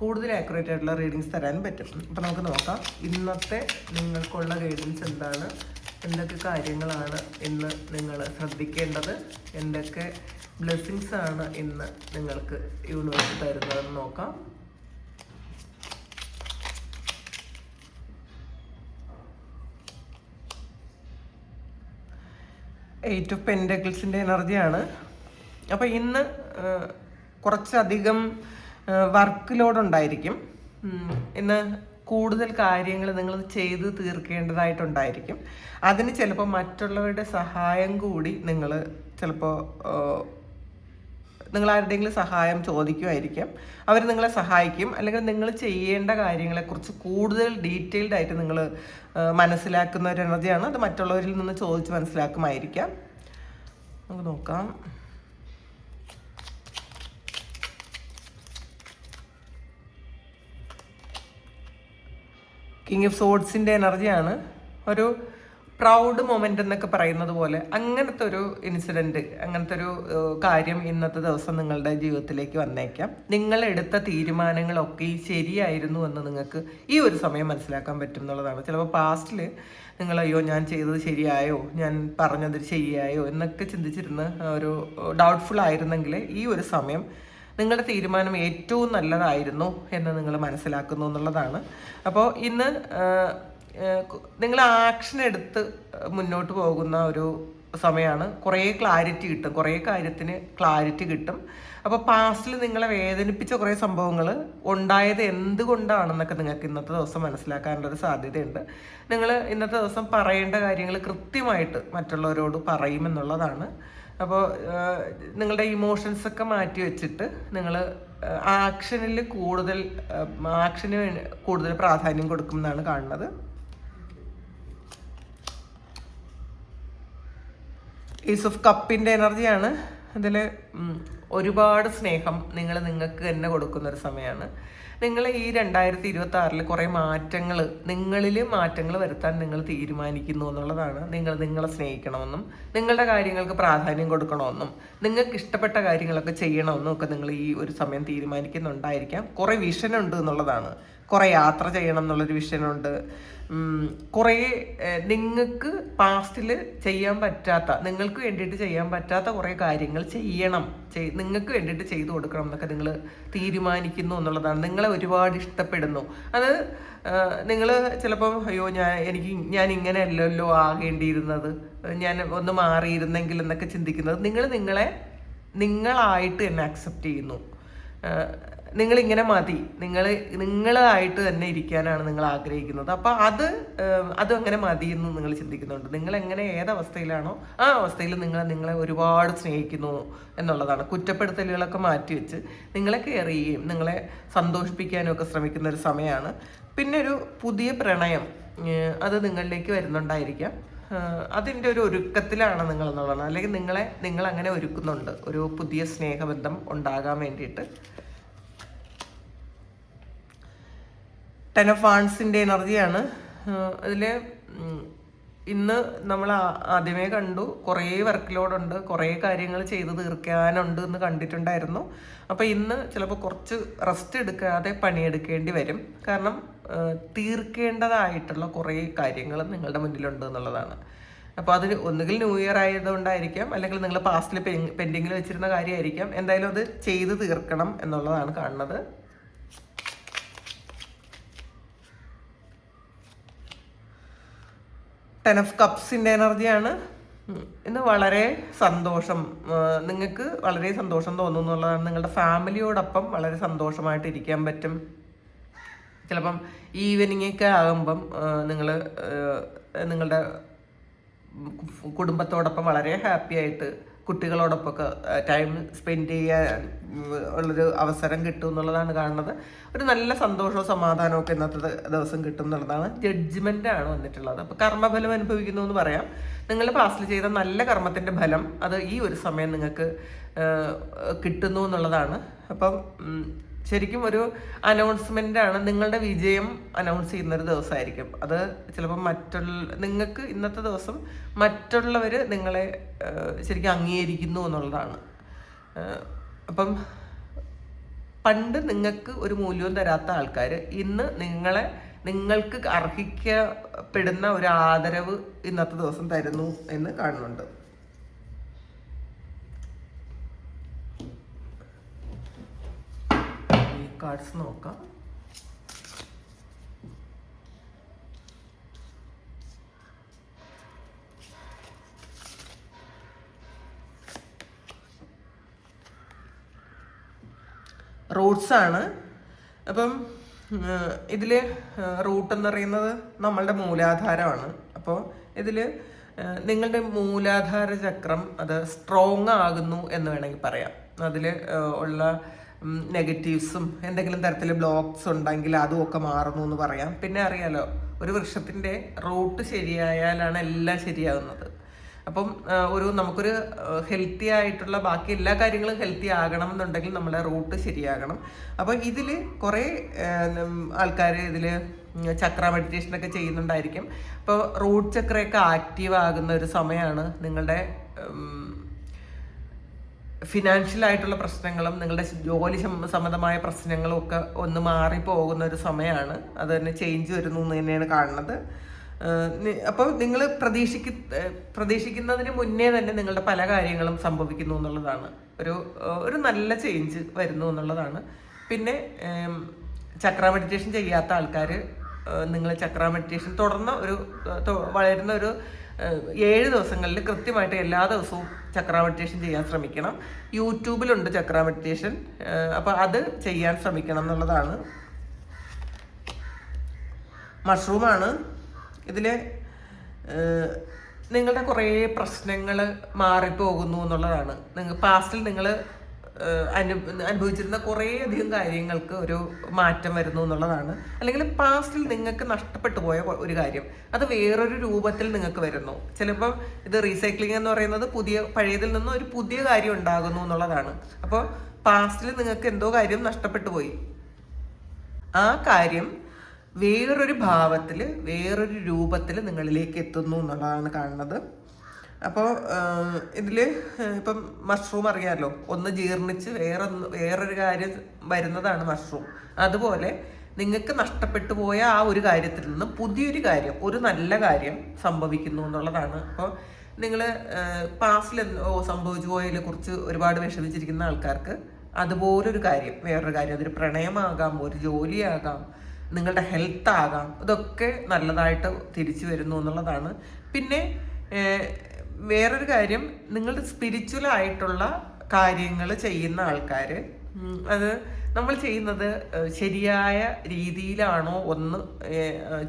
കൂടുതൽ ആക്യുറേറ്റ് ആയിട്ടുള്ള റീഡിങ്സ് തരാനും പറ്റും. അപ്പോൾ നമുക്ക് നോക്കാം. ഇന്നത്തെ നിങ്ങൾക്കുള്ള ഗൈഡൻസ് എന്താണ്? എന്തൊക്കെ കാര്യങ്ങളാണ് ഇന്ന് നിങ്ങൾ ശ്രദ്ധിക്കേണ്ടത്? എന്തൊക്കെ ബ്ലെസ്സിങ്സ് ആണ് ഇന്ന് നിങ്ങൾക്ക് യൂണിവേഴ്സ് തരുന്നതെന്ന് നോക്കാം. എയ്റ്റ് ഓഫ് പെൻഡക്കിൾസിന്റെ എനർജിയാണ് അപ്പോൾ ഇന്ന് കുറച്ചധികം വർക്ക് ലോഡ് ഉണ്ടായിരിക്കും ഇന്ന് കൂടുതൽ കാര്യങ്ങൾ നിങ്ങൾ ചെയ്ത് തീർക്കേണ്ടതായിട്ടുണ്ടായിരിക്കും. അതിന് ചിലപ്പോൾ മറ്റുള്ളവരുടെ സഹായം കൂടി നിങ്ങൾ ചിലപ്പോൾ നിങ്ങൾ ആരുടെയെങ്കിലും സഹായം ചോദിക്കുമായിരിക്കും. അവർ നിങ്ങളെ സഹായിക്കും. അല്ലെങ്കിൽ നിങ്ങൾ ചെയ്യേണ്ട കാര്യങ്ങളെക്കുറിച്ച് കൂടുതൽ ഡീറ്റെയിൽഡ് ആയിട്ട് നിങ്ങൾ മനസ്സിലാക്കുന്ന ഒരു എനർജിയാണ്. അത് മറ്റുള്ളവരിൽ നിന്ന് ചോദിച്ച് മനസ്സിലാക്കുമായിരിക്കാം. നമുക്ക് നോക്കാം. കിങ് ഓഫ് സോഡ്സിന്റെ എനർജിയാണ് ഒരു പ്രൗഡ് മൊമെന്റ് എന്നൊക്കെ പറയുന്നത് പോലെ അങ്ങനത്തെ ഒരു ഇൻസിഡന്റ് അങ്ങനത്തെ ഒരു കാര്യം ഇന്നത്തെ ദിവസം നിങ്ങളുടെ ജീവിതത്തിലേക്ക് വന്നേക്കാം. നിങ്ങൾ എടുത്ത തീരുമാനങ്ങളൊക്കെ ശരിയായിരുന്നു എന്ന് നിങ്ങൾക്ക് ഈ ഒരു സമയം മനസ്സിലാക്കാൻ പറ്റും എന്നുള്ളതാണ്. ചിലപ്പോൾ പാസ്റ്റിൽ നിങ്ങൾ അയ്യോ ഞാൻ ചെയ്തത് ശരിയായോ? ഞാൻ പറഞ്ഞത് ശരിയായോ? എന്നൊക്കെ ചിന്തിച്ചിരുന്ന് ഒരു ഡൗട്ട്ഫുൾ ആയിരുന്നെങ്കിൽ ഈ ഒരു സമയം നിങ്ങളുടെ തീരുമാനം ഏറ്റവും നല്ലതായിരുന്നു എന്ന് നിങ്ങൾ മനസ്സിലാക്കുന്നു എന്നുള്ളതാണ്. അപ്പോൾ ഇന്ന് നിങ്ങൾ ആക്ഷൻ എടുത്ത് മുന്നോട്ട് പോകുന്ന ഒരു സമയമാണ് കുറേ ക്ലാരിറ്റി കിട്ടും. കുറേ കാര്യത്തിന് ക്ലാരിറ്റി കിട്ടും. അപ്പോൾ പാസ്റ്റിൽ നിങ്ങളെ വേദനിപ്പിച്ച കുറേ സംഭവങ്ങൾ ഉണ്ടായത് എന്തുകൊണ്ടാണെന്നൊക്കെ നിങ്ങൾക്ക് ഇന്നത്തെ ദിവസം മനസ്സിലാക്കാനുള്ളൊരു സാധ്യതയുണ്ട്. നിങ്ങൾ ഇന്നത്തെ ദിവസം പറയേണ്ട കാര്യങ്ങൾ കൃത്യമായിട്ട് മറ്റുള്ളവരോട് പറയുമെന്നുള്ളതാണ് അപ്പോൾ നിങ്ങളുടെ ഇമോഷൻസ് ഒക്കെ മാറ്റി വെച്ചിട്ട് നിങ്ങൾ ആക്ഷനിൽ കൂടുതൽ ആക്ഷന് കൂടുതൽ പ്രാധാന്യം കൊടുക്കും എന്നാണ് കാണുന്നത്. ഈസ് ഓഫ് കപ്പിന്റെ എനർജിയാണ് അതിൽ ഒരുപാട് സ്നേഹം നിങ്ങൾ നിങ്ങൾക്ക് തന്നെ കൊടുക്കുന്ന ഒരു സമയമാണ്. നിങ്ങൾ ഈ രണ്ടായിരത്തി ഇരുപത്തി ആറിൽ കുറേ മാറ്റങ്ങൾ നിങ്ങളിൽ മാറ്റങ്ങൾ വരുത്താൻ നിങ്ങൾ തീരുമാനിക്കുന്നു എന്നുള്ളതാണ് നിങ്ങൾ നിങ്ങളെ സ്നേഹിക്കണമെന്നും നിങ്ങളുടെ കാര്യങ്ങൾക്ക് പ്രാധാന്യം കൊടുക്കണമെന്നും നിങ്ങൾക്ക് ഇഷ്ടപ്പെട്ട കാര്യങ്ങളൊക്കെ ചെയ്യണമെന്നും ഒക്കെ നിങ്ങൾ ഈ ഒരു സമയം തീരുമാനിക്കുന്നുണ്ടായിരിക്കാം. കുറേ വിഷനുണ്ട് എന്നുള്ളതാണ്. കുറേ യാത്ര ചെയ്യണം എന്നുള്ളൊരു വിഷനുണ്ട് കുറേ നിങ്ങൾക്ക് പാസ്റ്റിൽ ചെയ്യാൻ പറ്റാത്ത നിങ്ങൾക്ക് വേണ്ടിയിട്ട് ചെയ്യാൻ പറ്റാത്ത കുറേ കാര്യങ്ങൾ ചെയ്യണം. ചെയ് നിങ്ങൾക്ക് വേണ്ടിയിട്ട് ചെയ്തു കൊടുക്കണം എന്നൊക്കെ നിങ്ങൾ തീരുമാനിക്കുന്നു എന്നുള്ളതാണ്. നിങ്ങളെ ഒരുപാട് ഇഷ്ടപ്പെടുന്നു. അത് നിങ്ങൾ ചിലപ്പോൾ അയ്യോ ഞാൻ എനിക്ക് ഞാൻ ഇങ്ങനെ അല്ലല്ലോ ആകേണ്ടിയിരുന്നത്. ഞാൻ ഒന്ന് മാറിയിരുന്നെങ്കിൽ എന്നൊക്കെ ചിന്തിക്കുന്നത്. നിങ്ങൾ നിങ്ങളെ നിങ്ങളായിട്ട് തന്നെ അക്സെപ്റ്റ് ചെയ്യുന്നു. നിങ്ങൾ ഇങ്ങനെ മതി. നിങ്ങൾ നിങ്ങളായിട്ട് തന്നെ ഇരിക്കാനാണ് നിങ്ങൾ ആഗ്രഹിക്കുന്നത്. അപ്പോൾ അത് അതും അങ്ങനെ മതി എന്ന് നിങ്ങൾ ചിന്തിക്കുന്നുണ്ട്. നിങ്ങൾ എങ്ങനെ ഏതവസ്ഥയിലാണോ ആ അവസ്ഥയിൽ നിങ്ങൾ നിങ്ങളെ ഒരുപാട് സ്നേഹിക്കുന്നു എന്നുള്ളതാണ്. കുറ്റപ്പെടുത്തലുകളൊക്കെ മാറ്റി വെച്ച് നിങ്ങളെ കെയർ ചെയ്യുകയും നിങ്ങളെ സന്തോഷിപ്പിക്കാനും ഒക്കെ ശ്രമിക്കുന്ന ഒരു സമയമാണ്. പിന്നെ ഒരു പുതിയ പ്രണയം അത് നിങ്ങളിലേക്ക് വരുന്നുണ്ടായിരിക്കാം. അതിന്റെ ഒരു ഒരുക്കത്തിലാണ് നിങ്ങൾ എന്നുള്ളതാണ് അല്ലെങ്കിൽ നിങ്ങളെ നിങ്ങൾ അങ്ങനെ ഒരുക്കുന്നുണ്ട്. ഒരു പുതിയ സ്നേഹബന്ധം ഉണ്ടാകാൻ വേണ്ടിയിട്ട്. ടെൻ ഓഫ് ആൺസിന്റെ എനർജിയാണ് അതിൽ ഇന്ന് നമ്മൾ ആദ്യമേ കണ്ടു. കുറേ വർക്ക് ലോഡുണ്ട് കുറേ കാര്യങ്ങൾ ചെയ്ത് തീർക്കാനുണ്ട് എന്ന് കണ്ടിട്ടുണ്ടായിരുന്നു. അപ്പോൾ ഇന്ന് ചിലപ്പോൾ കുറച്ച് റെസ്റ്റ് എടുക്കാതെ പണിയെടുക്കേണ്ടി വരും. കാരണം തീർക്കേണ്ടതായിട്ടുള്ള കുറേ കാര്യങ്ങൾ നിങ്ങളുടെ മുന്നിലുണ്ട് എന്നുള്ളതാണ്. അപ്പോൾ അതിന് ഒന്നുകിൽ ന്യൂ ഇയർ ആയതുകൊണ്ടായിരിക്കാം അല്ലെങ്കിൽ നിങ്ങൾ പാസ്റ്റിൽ പെൻഡിങ്ങിൽ വെച്ചിരുന്ന കാര്യമായിരിക്കാം. എന്തായാലും അത് ചെയ്ത് തീർക്കണം എന്നുള്ളതാണ് കാണുന്നത്. ടെൻ ഓഫ് കപ്സിന്റെ എനർജിയാണ്. ഇന്ന് വളരെ സന്തോഷം. നിങ്ങൾക്ക് വളരെ സന്തോഷം തോന്നുന്നു എന്നുള്ളതാണ്. നിങ്ങളുടെ ഫാമിലിയോടൊപ്പം വളരെ സന്തോഷമായിട്ട് ഇരിക്കാൻ പറ്റും. ചിലപ്പം ഈവനിങ് ഒക്കെ ആകുമ്പം നിങ്ങൾ നിങ്ങളുടെ കുടുംബത്തോടൊപ്പം വളരെ ഹാപ്പി ആയിട്ട് കുട്ടികളോടൊപ്പമൊക്കെ ടൈം സ്പെൻഡ് ചെയ്യാൻ ഉള്ളൊരു അവസരം കിട്ടും എന്നുള്ളതാണ് കാണുന്നത്. ഒരു നല്ല സന്തോഷവും സമാധാനവും ഒക്കെ ഇന്നത്തെ ദിവസം കിട്ടും എന്നുള്ളതാണ്. ജഡ്ജ്മെന്റ് ആണ് വന്നിട്ടുള്ളത്. അപ്പോൾ കർമ്മഫലം അനുഭവിക്കുന്നു എന്ന് പറയാം. നിങ്ങൾ പാസ്റ്റിൽ ചെയ്ത നല്ല കർമ്മത്തിന്റെ ഫലം അത് ഈ ഒരു സമയം നിങ്ങൾക്ക് കിട്ടുന്നു എന്നുള്ളതാണ്. അപ്പം ശരിക്കും ഒരു അനൗൺസ്മെന്റ് ആണ് നിങ്ങളുടെ വിജയം അനൗൺസ് ചെയ്യുന്ന ഒരു ദിവസമായിരിക്കും. അത് ചിലപ്പോൾ മറ്റുള്ള നിങ്ങൾക്ക് ഇന്നത്തെ ദിവസം മറ്റുള്ളവർ നിങ്ങളെ ശരിക്കും അംഗീകരിക്കുന്നു എന്നുള്ളതാണ്. അപ്പം പണ്ട് നിങ്ങൾക്ക് ഒരു മൂല്യവും തരാത്ത ആൾക്കാർ ഇന്ന് നിങ്ങളെ നിങ്ങൾക്ക് അർഹിക്കപ്പെടുന്ന ഒരു ആദരവ് ഇന്നത്തെ ദിവസം തരുന്നു എന്ന് കാണുന്നുണ്ട് ഈ കാർഡ്സ് നോക്കാം. റൂട്ട്സ് ആണ്. അപ്പം ഇതിൽ റൂട്ട് എന്ന് പറയുന്നത് നമ്മളുടെ മൂലാധാരമാണ്. അപ്പോൾ ഇതിൽ നിങ്ങളുടെ മൂലാധാര ചക്രം അത് സ്ട്രോങ് ആകുന്നു എന്ന് വേണമെങ്കിൽ പറയാം. അതിൽ ഉള്ള നെഗറ്റീവ്സും എന്തെങ്കിലും തരത്തിൽ ബ്ലോക്സ് ഉണ്ടെങ്കിൽ അതും ഒക്കെ മാറുന്നു എന്ന് പറയാം. പിന്നെ അറിയാലോ ഒരു വൃക്ഷത്തിന്റെ റൂട്ട് ശരിയായാലാണ് എല്ലാം ശരിയാകുന്നത് അപ്പം ഒരു നമുക്കൊരു ഹെൽത്തി ആയിട്ടുള്ള ബാക്കി എല്ലാ കാര്യങ്ങളും ഹെൽത്തി ആകണം എന്നുണ്ടെങ്കിൽ നമ്മളെ റൂട്ട് ശരിയാകണം. അപ്പം ഇതിൽ കുറേ ആൾക്കാർ ഇതിൽ ചക്ര മെഡിറ്റേഷനൊക്കെ ചെയ്യുന്നുണ്ടായിരിക്കും. അപ്പോൾ റൂട്ട് ചക്രയൊക്കെ ആക്റ്റീവ് ആകുന്ന ഒരു സമയമാണ് നിങ്ങളുടെ ഫിനാൻഷ്യൽ ആയിട്ടുള്ള പ്രശ്നങ്ങളും നിങ്ങളുടെ ജോലി സംബന്ധമായ പ്രശ്നങ്ങളും ഒക്കെ ഒന്ന് മാറി പോകുന്ന ഒരു സമയമാണ് അത് തന്നെ ചേഞ്ച് വരുന്നു എന്ന് തന്നെയാണ് കാണുന്നത്. അപ്പോൾ നിങ്ങൾ പ്രതീക്ഷിക്ക പ്രതീക്ഷിക്കുന്നതിന് മുന്നേ തന്നെ നിങ്ങളുടെ പല കാര്യങ്ങളും സംഭവിക്കുന്നു എന്നുള്ളതാണ്. ഒരു ഒരു നല്ല ചേഞ്ച് വരുന്നു എന്നുള്ളതാണ്. പിന്നെ ചക്ര മെഡിറ്റേഷൻ ചെയ്യാത്ത ആൾക്കാർ നിങ്ങൾ ചക്ര മെഡിറ്റേഷൻ തുടർന്ന് ഒരു വളരുന്ന ഒരു ഏഴ് ദിവസങ്ങളിൽ കൃത്യമായിട്ട് എല്ലാ ദിവസവും ചക്ര മെഡിറ്റേഷൻ ചെയ്യാൻ ശ്രമിക്കണം. യൂട്യൂബിലുണ്ട് ചക്ര മെഡിറ്റേഷൻ അപ്പോൾ അത് ചെയ്യാൻ ശ്രമിക്കണം എന്നുള്ളതാണ്. മഷ്റൂമാണ്. ഇതിൽ നിങ്ങളുടെ കുറേ പ്രശ്നങ്ങൾ മാറിപ്പോകുന്നു എന്നുള്ളതാണ്. നിങ്ങൾ പാസ്റ്റിൽ നിങ്ങൾ അനു അനുഭവിച്ചിരുന്ന കുറേ അധികം കാര്യങ്ങൾക്ക് ഒരു മാറ്റം വരുന്നു എന്നുള്ളതാണ്. അല്ലെങ്കിൽ പാസ്റ്റിൽ നിങ്ങൾക്ക് നഷ്ടപ്പെട്ടു പോയ ഒരു കാര്യം. അത് വേറൊരു രൂപത്തിൽ നിങ്ങൾക്ക് വരുന്നു. ചിലപ്പോൾ ഇത് റീസൈക്ലിംഗ് എന്ന് പറയുന്നത് പുതിയ പഴയതിൽ നിന്ന് ഒരു പുതിയ കാര്യം ഉണ്ടാകുന്നു എന്നുള്ളതാണ്. അപ്പോൾ പാസ്റ്റിൽ നിങ്ങൾക്ക് എന്തോ കാര്യം നഷ്ടപ്പെട്ടു പോയി. ആ കാര്യം വേറൊരു ഭാവത്തിൽ വേറൊരു രൂപത്തിൽ നിങ്ങളിലേക്ക് എത്തുന്നു എന്നുള്ളതാണ് കാണുന്നത്. അപ്പോൾ ഇതിൽ ഇപ്പം മഷ്റൂം അറിയാമല്ലോ ഒന്ന് ജീർണിച്ച് വേറെ വേറൊരു കാര്യം വരുന്നതാണ് മഷ്റൂം. അതുപോലെ നിങ്ങൾക്ക് നഷ്ടപ്പെട്ടു പോയ ആ ഒരു കാര്യത്തിൽ നിന്ന് പുതിയൊരു കാര്യം ഒരു നല്ല കാര്യം സംഭവിക്കുന്നു എന്നുള്ളതാണ്. അപ്പോൾ നിങ്ങൾ പാസ്റ്റിൽ സംഭവിച്ചു പോയതിനെ കുറിച്ച് ഒരുപാട് വിഷമിച്ചിരിക്കുന്ന ആൾക്കാർക്ക് അതുപോലൊരു കാര്യം വേറൊരു കാര്യം അതൊരു പ്രണയമാകാം ഒരു ജോലിയാകാം നിങ്ങളുടെ ഹെൽത്ത് ആകാം ഇതൊക്കെ നല്ലതായിട്ട് തിരിച്ചു വരുന്നു എന്നുള്ളതാണ്. പിന്നെ വേറൊരു കാര്യം നിങ്ങളുടെ സ്പിരിച്വൽ ആയിട്ടുള്ള കാര്യങ്ങൾ ചെയ്യുന്ന ആൾക്കാർ അത് നമ്മൾ ചെയ്യുന്നത് ശരിയായ രീതിയിലാണോ ഒന്ന്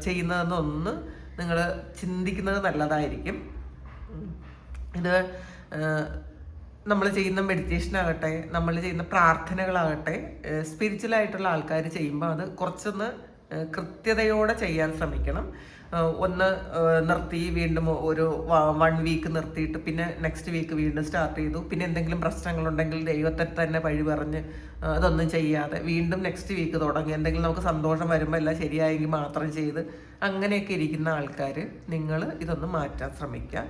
ചെയ്യുന്നതെന്നൊന്ന് ചെയ്യുന്നതെന്ന് ഒന്ന് നിങ്ങൾ ചിന്തിക്കുന്നത് നല്ലതായിരിക്കും. ഇത് നമ്മൾ ചെയ്യുന്ന മെഡിറ്റേഷൻ ആകട്ടെ നമ്മൾ ചെയ്യുന്ന പ്രാർത്ഥനകളാകട്ടെ സ്പിരിച്വൽ ആയിട്ടുള്ള ആൾക്കാർ ചെയ്യുമ്പോൾ അത് കുറച്ചൊന്ന് കൃത്യതയോടെ ചെയ്യാൻ ശ്രമിക്കണം ഒന്ന് നിർത്തി വീണ്ടും ഒരു വൺ വീക്ക് നിർത്തിയിട്ട് പിന്നെ നെക്സ്റ്റ് വീക്ക് വീണ്ടും സ്റ്റാർട്ട് ചെയ്തു. പിന്നെ എന്തെങ്കിലും പ്രശ്നങ്ങളുണ്ടെങ്കിൽ ദൈവത്തെ തന്നെ വഴി പറഞ്ഞ് അതൊന്നും ചെയ്യാതെ വീണ്ടും നെക്സ്റ്റ് വീക്ക് തുടങ്ങി. എന്തെങ്കിലും നമുക്ക് സന്തോഷം വരുമ്പോൾ എല്ലാം ശരിയായെങ്കിൽ മാത്രം ചെയ്ത് അങ്ങനെയൊക്കെ ഇരിക്കുന്ന ആൾക്കാർ നിങ്ങൾ ഇതൊന്ന് മാറ്റാൻ ശ്രമിക്കുക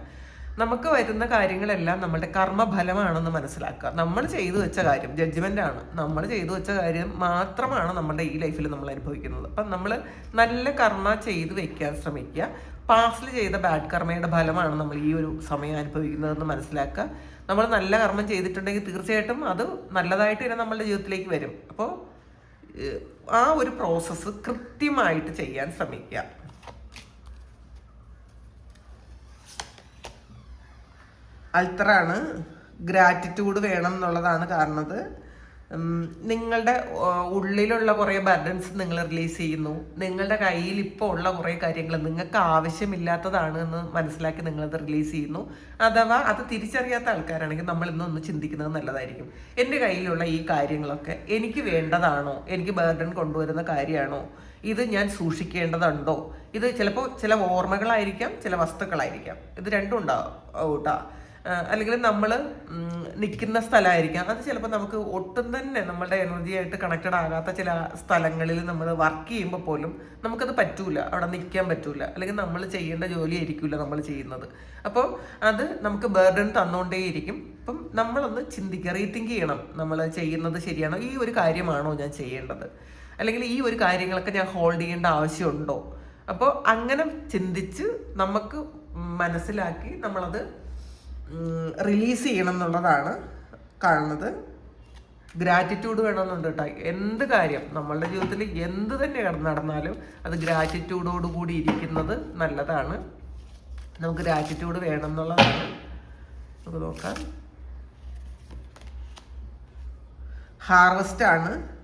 നമുക്ക് വരുന്ന കാര്യങ്ങളെല്ലാം നമ്മുടെ കർമ്മഫലമാണെന്ന് മനസ്സിലാക്കുക. നമ്മൾ ചെയ്തു വെച്ച കാര്യം ജഡ്ജ്മെന്റ് ആണ്. നമ്മൾ ചെയ്തു വെച്ച കാര്യം മാത്രമാണ് നമ്മുടെ ഈ ലൈഫിൽ നമ്മൾ അനുഭവിക്കുന്നത്. അപ്പം നമ്മൾ നല്ല കർമ്മ ചെയ്തു വെക്കാൻ ശ്രമിക്കുക. പാസ്റ്റിൽ ചെയ്ത ബാഡ് കർമ്മയുടെ ഫലമാണ് നമ്മൾ ഈ ഒരു സമയം അനുഭവിക്കുന്നതെന്ന് മനസ്സിലാക്കുക. നമ്മൾ നല്ല കർമ്മം ചെയ്തിട്ടുണ്ടെങ്കിൽ തീർച്ചയായിട്ടും അത് നല്ലതായിട്ട് തന്നെ നമ്മളുടെ ജീവിതത്തിലേക്ക് വരും. അപ്പോൾ ആ ഒരു പ്രോസസ്സ് കൃത്യമായിട്ട് ചെയ്യാൻ ശ്രമിക്കുക. അൾത്തറാണ് ഗ്രാറ്റിറ്റ്യൂഡ് വേണം എന്നുള്ളതാണ് കാരണത്. നിങ്ങളുടെ ഉള്ളിലുള്ള കുറേ ബർഡൻസ് നിങ്ങൾ റിലീസ് ചെയ്യുന്നു. നിങ്ങളുടെ കയ്യിൽ ഇപ്പോൾ ഉള്ള കുറേ കാര്യങ്ങൾ നിങ്ങൾക്ക് ആവശ്യമില്ലാത്തതാണ് എന്ന് മനസ്സിലാക്കി നിങ്ങളത് റിലീസ് ചെയ്യുന്നു. അഥവാ അത് തിരിച്ചറിയാത്ത ആൾക്കാരാണെങ്കിൽ നമ്മൾ ഇന്നൊന്ന് ചിന്തിക്കുന്നത് നല്ലതായിരിക്കും. എന്റെ കയ്യിലുള്ള ഈ കാര്യങ്ങളൊക്കെ എനിക്ക് വേണ്ടതാണോ? എനിക്ക് ബർഡൻ കൊണ്ടുവരുന്ന കാര്യമാണോ? ഇത് ഞാൻ സൂക്ഷിക്കേണ്ടതുണ്ടോ? ഇത് ചിലപ്പോൾ ചില ഓർമ്മകളായിരിക്കാം ചില വസ്തുക്കളായിരിക്കാം. ഇത് രണ്ടും ഉണ്ടാവും കേട്ടോ അല്ലെങ്കിൽ നമ്മൾ നിൽക്കുന്ന സ്ഥലമായിരിക്കാം. അത് ചിലപ്പോൾ നമുക്ക് ഒട്ടും തന്നെ നമ്മളുടെ എനർജിയായിട്ട് കണക്റ്റഡ് ആകാത്ത ചില സ്ഥലങ്ങളിൽ നമ്മൾ വർക്ക് ചെയ്യുമ്പോൾ പോലും നമുക്കത് പറ്റൂല. അവിടെ നിൽക്കാൻ പറ്റൂല. അല്ലെങ്കിൽ നമ്മൾ ചെയ്യേണ്ട ജോലി ആയിരിക്കില്ല നമ്മൾ ചെയ്യുന്നത്. അപ്പോൾ അത് നമുക്ക് ബേർഡൻ തന്നുകൊണ്ടേയിരിക്കും അപ്പം നമ്മളൊന്ന് ചിന്തിക്കുക റീതിങ്ക് ചെയ്യണം. നമ്മൾ ചെയ്യുന്നത് ശരിയാണോ? ഈ ഒരു കാര്യമാണോ ഞാൻ ചെയ്യേണ്ടത്? അല്ലെങ്കിൽ ഈ ഒരു കാര്യങ്ങളൊക്കെ ഞാൻ ഹോൾഡ് ചെയ്യേണ്ട ആവശ്യമുണ്ടോ? അപ്പോൾ അങ്ങനെ ചിന്തിച്ച് നമുക്ക് മനസ്സിലാക്കി നമ്മളത് റിലീസ് ചെയ്യണം എന്നുള്ളതാണ് കാണുന്നത്. ഗ്രാറ്റിറ്റ്യൂഡ് വേണമെന്നുണ്ട് കേട്ടോ. എന്ത് കാര്യം? നമ്മളുടെ ജീവിതത്തിൽ എന്ത് തന്നെ നടന്നാലും അത് ഗ്രാറ്റിറ്റ്യൂഡോട് കൂടി ഇരിക്കുന്നത് നല്ലതാണ്. നമുക്ക് ഗ്രാറ്റിറ്റ്യൂഡ് വേണം എന്നുള്ളതാണ് നമുക്ക് നോക്കാം. ഹാർവസ്റ്റ് ആണ്.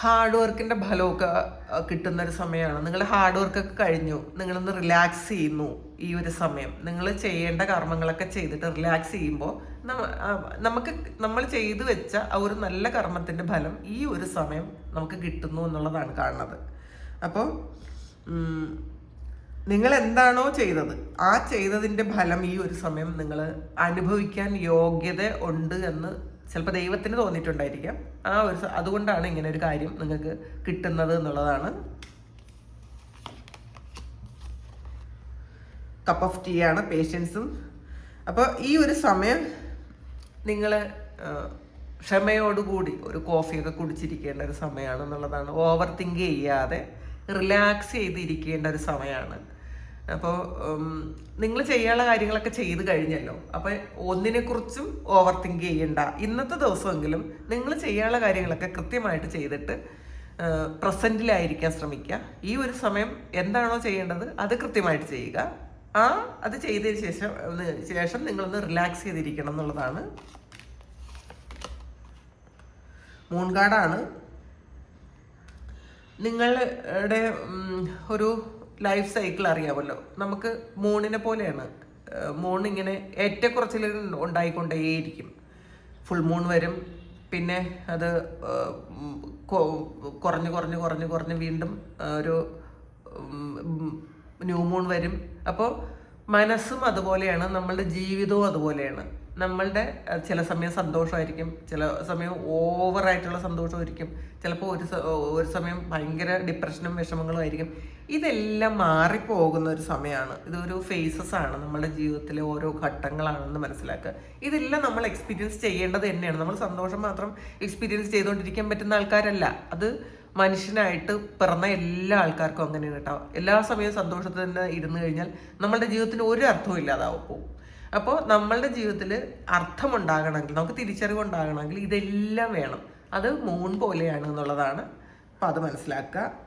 ഹാർഡ് വർക്കിന്റെ ഫലമൊക്കെ കിട്ടുന്ന ഒരു സമയമാണ്. നിങ്ങൾ ഹാർഡ് വർക്കൊക്കെ കഴിഞ്ഞു. നിങ്ങളൊന്ന് റിലാക്സ് ചെയ്യുന്നു ഈ ഒരു സമയം. നിങ്ങൾ ചെയ്യേണ്ട കർമ്മങ്ങളൊക്കെ ചെയ്തിട്ട് റിലാക്സ് ചെയ്യുമ്പോൾ നമുക്ക് നമ്മൾ ചെയ്തു വെച്ച ആ ഒരു നല്ല കർമ്മത്തിന്റെ ഫലം ഈ ഒരു സമയം നമുക്ക് കിട്ടുന്നു എന്നുള്ളതാണ് കാണുന്നത്. അപ്പോൾ നിങ്ങൾ എന്താണോ ചെയ്തത് ആ ചെയ്തതിന്റെ ഫലം ഈ ഒരു സമയം നിങ്ങൾ അനുഭവിക്കാൻ യോഗ്യത ഉണ്ട് എന്ന് ചിലപ്പോൾ ദൈവത്തിന് തോന്നിയിട്ടുണ്ടായിരിക്കാം. ആ ഒരു അതുകൊണ്ടാണ് ഇങ്ങനെ ഒരു കാര്യം നിങ്ങൾക്ക് കിട്ടുന്നത് എന്നുള്ളതാണ്. കപ്പ് ഓഫ് ടീ ആണ് പേഷ്യൻസും അപ്പോൾ ഈ ഒരു സമയം നിങ്ങൾ ക്ഷമയോടുകൂടി ഒരു കോഫിയൊക്കെ കുടിച്ചിരിക്കേണ്ട ഒരു സമയമാണ് എന്നുള്ളതാണ് ഓവർ തിങ്ക് ചെയ്യാതെ റിലാക്സ് ചെയ്തിരിക്കേണ്ട ഒരു സമയമാണ്. അപ്പോൾ നിങ്ങൾ ചെയ്യാനുള്ള കാര്യങ്ങളൊക്കെ ചെയ്ത് കഴിഞ്ഞല്ലോ. അപ്പോൾ ഒന്നിനെക്കുറിച്ചും ഓവർ തിങ്ക് ചെയ്യണ്ട. ഇന്നത്തെ ദിവസമെങ്കിലും നിങ്ങൾ ചെയ്യാനുള്ള കാര്യങ്ങളൊക്കെ കൃത്യമായിട്ട് ചെയ്തിട്ട് പ്രസന്റിലായിരിക്കാൻ ശ്രമിക്കുക ഈ ഒരു സമയം എന്താണോ ചെയ്യേണ്ടത് അത് കൃത്യമായിട്ട് ചെയ്യുക. ആ അത് ചെയ്തതിന് ശേഷം ശേഷം നിങ്ങളൊന്ന് റിലാക്സ് ചെയ്തിരിക്കണം എന്നുള്ളതാണ്. മൂൺകാടാണ്. നിങ്ങളുടെ ഒരു ലൈഫ് സൈക്കിൾ അറിയാമല്ലോ നമുക്ക് മൂണിനെ പോലെയാണ്. മൂൺ ഇങ്ങനെ ഏറ്റക്കുറച്ചിൽ ഉണ്ടായിക്കൊണ്ടേയിരിക്കും. ഫുൾ മൂൺ വരും. പിന്നെ അത് കുറഞ്ഞ് കുറഞ്ഞ് കുറഞ്ഞ് കുറഞ്ഞ് വീണ്ടും ഒരു ന്യൂ മൂൺ വരും. അപ്പോൾ മനസ്സും അതുപോലെയാണ് നമ്മളുടെ ജീവിതവും അതുപോലെയാണ്. നമ്മളുടെ ചില സമയം സന്തോഷമായിരിക്കും ചില സമയം ഓവറായിട്ടുള്ള സന്തോഷമായിരിക്കും. ചിലപ്പോൾ ഒരു ഒരു സമയം ഭയങ്കര ഡിപ്രഷനും വിഷമങ്ങളും ആയിരിക്കും. ഇതെല്ലാം മാറിപ്പോകുന്ന ഒരു സമയമാണ് ഇതൊരു ഫേസസ് ആണ് നമ്മുടെ ജീവിതത്തിലെ ഓരോ ഘട്ടങ്ങളാണെന്ന് മനസ്സിലാക്കുക. ഇതെല്ലാം നമ്മൾ എക്സ്പീരിയൻസ് ചെയ്യേണ്ടത് തന്നെയാണ്. നമ്മൾ സന്തോഷം മാത്രം എക്സ്പീരിയൻസ് ചെയ്തുകൊണ്ടിരിക്കാൻ പറ്റുന്ന ആൾക്കാരല്ല. അത് മനുഷ്യനായിട്ട് പിറന്ന എല്ലാ ആൾക്കാർക്കും അങ്ങനെയാണ് കേട്ടോ. എല്ലാ സമയവും സന്തോഷത്തിൽ തന്നെ ഇരുന്ന് കഴിഞ്ഞാൽ നമ്മളുടെ ജീവിതത്തിന് ഒരു അർത്ഥവും ഇല്ലാതാവും പോകും അപ്പോൾ നമ്മളുടെ ജീവിതത്തിൽ അർത്ഥമുണ്ടാകണമെങ്കിൽ നമുക്ക് തിരിച്ചറിവ് ഉണ്ടാകണമെങ്കിൽ ഇതെല്ലാം വേണം. അത് മൂൺ പോലെയാണ് എന്നുള്ളതാണ്. അപ്പോൾ അത് മനസ്സിലാക്കുക.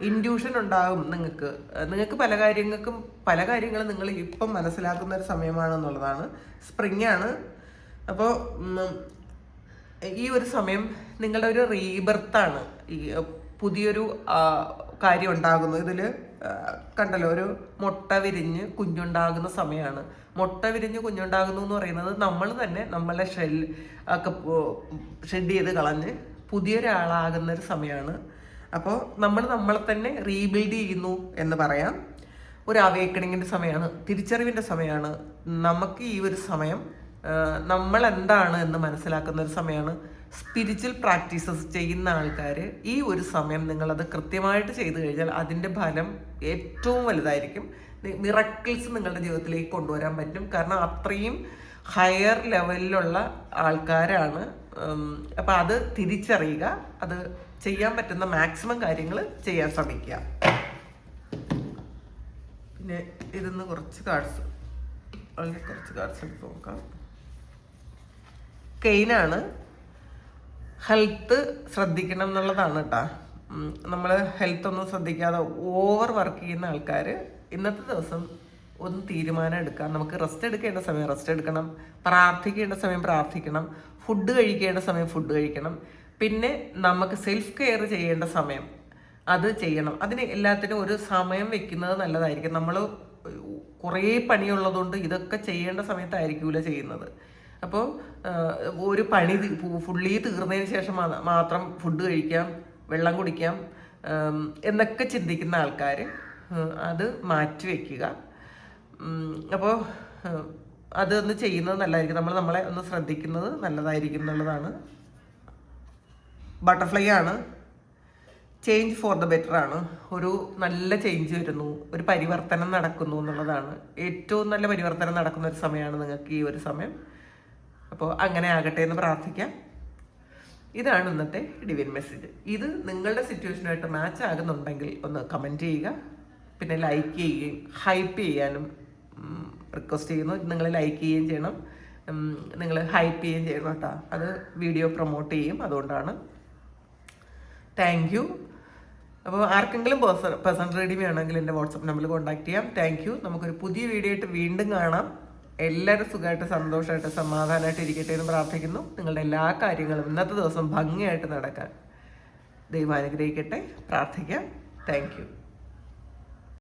ഇൻഡ്യൂഷൻ ഉണ്ടാകും നിങ്ങൾക്ക്. നിങ്ങൾക്ക് പല കാര്യങ്ങൾക്കും പല കാര്യങ്ങളും നിങ്ങൾ ഇപ്പം മനസ്സിലാക്കുന്ന ഒരു സമയമാണെന്നുള്ളതാണ് സ്പ്രിങ് ആണ്. അപ്പോൾ ഈ ഒരു സമയം നിങ്ങളുടെ ഒരു റീബർത്താണ് ഈ പുതിയൊരു കാര്യം ഉണ്ടാകുന്നത് ഇതിൽ കണ്ടല്ലോ ഒരു മുട്ട വിരിഞ്ഞ് കുഞ്ഞുണ്ടാകുന്ന സമയമാണ് മുട്ട വിരിഞ്ഞ് കുഞ്ഞുണ്ടാകുന്നു എന്ന് പറയുന്നത് നമ്മൾ തന്നെ നമ്മളെ ഷെൽ ഒക്കെ ഷെഡ് ചെയ്ത് കളഞ്ഞ് പുതിയൊരാളാകുന്ന ഒരു സമയമാണ് അപ്പോൾ നമ്മൾ നമ്മളെ തന്നെ റീബിൽഡ് ചെയ്യുന്നു എന്ന് പറയാം ഒരു അവേക്കണിങ്ങിന്റെ സമയമാണ് തിരിച്ചറിവിന്റെ സമയമാണ് നമുക്ക് ഈ ഒരു സമയം നമ്മൾ എന്താണ് എന്ന് മനസ്സിലാക്കുന്ന ഒരു സമയമാണ് സ്പിരിച്വൽ പ്രാക്ടീസസ് ചെയ്യുന്ന ആൾക്കാർ ഈ ഒരു സമയം നിങ്ങളത് കൃത്യമായിട്ട് ചെയ്തു കഴിഞ്ഞാൽ അതിന്റെ ഫലം ഏറ്റവും വലുതായിരിക്കും. മിറക്കിൾസ് നിങ്ങളുടെ ജീവിതത്തിലേക്ക് കൊണ്ടുവരാൻ പറ്റും. കാരണം അത്രയും ഹയർ ലെവലിലുള്ള ആൾക്കാരാണ്. അപ്പം അത് തിരിച്ചറിയുക അത് ചെയ്യാൻ പറ്റുന്ന മാക്സിമം കാര്യങ്ങൾ ചെയ്യാൻ ശ്രമിക്കുക. പിന്നെ ഇരുന്ന് കുറച്ച് കാർഡ്സ് കുറച്ച് കാർഡ്സ് എടുത്ത് നോക്കാം. കെയിനാണ് ഹെൽത്ത് ശ്രദ്ധിക്കണം എന്നുള്ളതാണ് കേട്ടോ നമ്മൾ ഹെൽത്ത് ഒന്നും ശ്രദ്ധിക്കാതെ ഓവർ വർക്ക് ചെയ്യുന്ന ആൾക്കാർ ഇന്നത്തെ ദിവസം ഒന്ന് തീരുമാനം എടുക്കാം. നമുക്ക് റെസ്റ്റ് എടുക്കേണ്ട സമയം റെസ്റ്റ് എടുക്കണം. പ്രാർത്ഥിക്കേണ്ട സമയം പ്രാർത്ഥിക്കണം. ഫുഡ് കഴിക്കേണ്ട സമയം ഫുഡ് കഴിക്കണം. പിന്നെ നമുക്ക് സെൽഫ് കെയർ ചെയ്യേണ്ട സമയം. അത് ചെയ്യണം. അതിന് എല്ലാത്തിനും ഒരു സമയം വെക്കുന്നത് നല്ലതായിരിക്കും. നമ്മൾ കുറേ പണിയുള്ളതുകൊണ്ട് ഇതൊക്കെ ചെയ്യേണ്ട സമയത്തായിരിക്കൂല ചെയ്യുന്നത്. അപ്പോൾ ഒരു പണി ഫുള്ളി തീർന്നതിന് ശേഷം മാത്രം ഫുഡ് കഴിക്കാം വെള്ളം കുടിക്കാം എന്നൊക്കെ ചിന്തിക്കുന്ന ആൾക്കാർ അത് മാറ്റി വയ്ക്കുക അപ്പോൾ അതൊന്ന് ചെയ്യുന്നത് നല്ലതായിരിക്കും. നമ്മൾ നമ്മളെ ഒന്ന് ശ്രദ്ധിക്കുന്നത് നല്ലതായിരിക്കും എന്നുള്ളതാണ് ബട്ടർഫ്ലൈ ആണ് ചേഞ്ച് ഫോർ ദ ബെറ്റർ ആണ്. ഒരു നല്ല ചേഞ്ച് വരുന്നു. ഒരു പരിവർത്തനം നടക്കുന്നു എന്നുള്ളതാണ്. ഏറ്റവും നല്ല പരിവർത്തനം നടക്കുന്ന ഒരു സമയമാണ് നിങ്ങൾക്ക് ഈ ഒരു സമയം. അപ്പോൾ അങ്ങനെ ആകട്ടെ എന്ന് പ്രാർത്ഥിക്കാം. ഇതാണ് ഇന്നത്തെ ഡിവിൻ മെസ്സേജ് ഇത് നിങ്ങളുടെ സിറ്റുവേഷനുമായിട്ട് മാച്ച് ആകുന്നുണ്ടെങ്കിൽ ഒന്ന് കമന്റ് ചെയ്യുക. പിന്നെ ലൈക്ക് ചെയ്യുകയും ഹൈപ്പ് ചെയ്യാനും റിക്വസ്റ്റ് ചെയ്യുന്നു. നിങ്ങൾ ലൈക്ക് ചെയ്യുകയും ചെയ്യണം. നിങ്ങൾ ഹൈപ്പ് ചെയ്യുകയും ചെയ്യണം കേട്ടോ. അത് വീഡിയോ പ്രൊമോട്ട് ചെയ്യും. അതുകൊണ്ടാണ് താങ്ക് യു അപ്പോൾ ആർക്കെങ്കിലും പേഴ്സൺ പേഴ്സണൽ റെഡി വേണമെങ്കിൽ എന്റെ വാട്സപ്പ് നമ്പറിൽ കോൺടാക്ട് ചെയ്യാം. താങ്ക് യു നമുക്കൊരു പുതിയ വീഡിയോ ആയിട്ട് വീണ്ടും കാണാം. എല്ലാവരും സുഖമായിട്ട് സന്തോഷമായിട്ട് സമാധാനമായിട്ട് ഇരിക്കട്ടെ എന്ന് പ്രാർത്ഥിക്കുന്നു. നിങ്ങളുടെ എല്ലാ കാര്യങ്ങളും ഇന്നത്തെ ദിവസം ഭംഗിയായിട്ട് നടക്കാൻ ദൈവം അനുഗ്രഹിക്കട്ടെ. പ്രാർത്ഥിക്കാം. താങ്ക്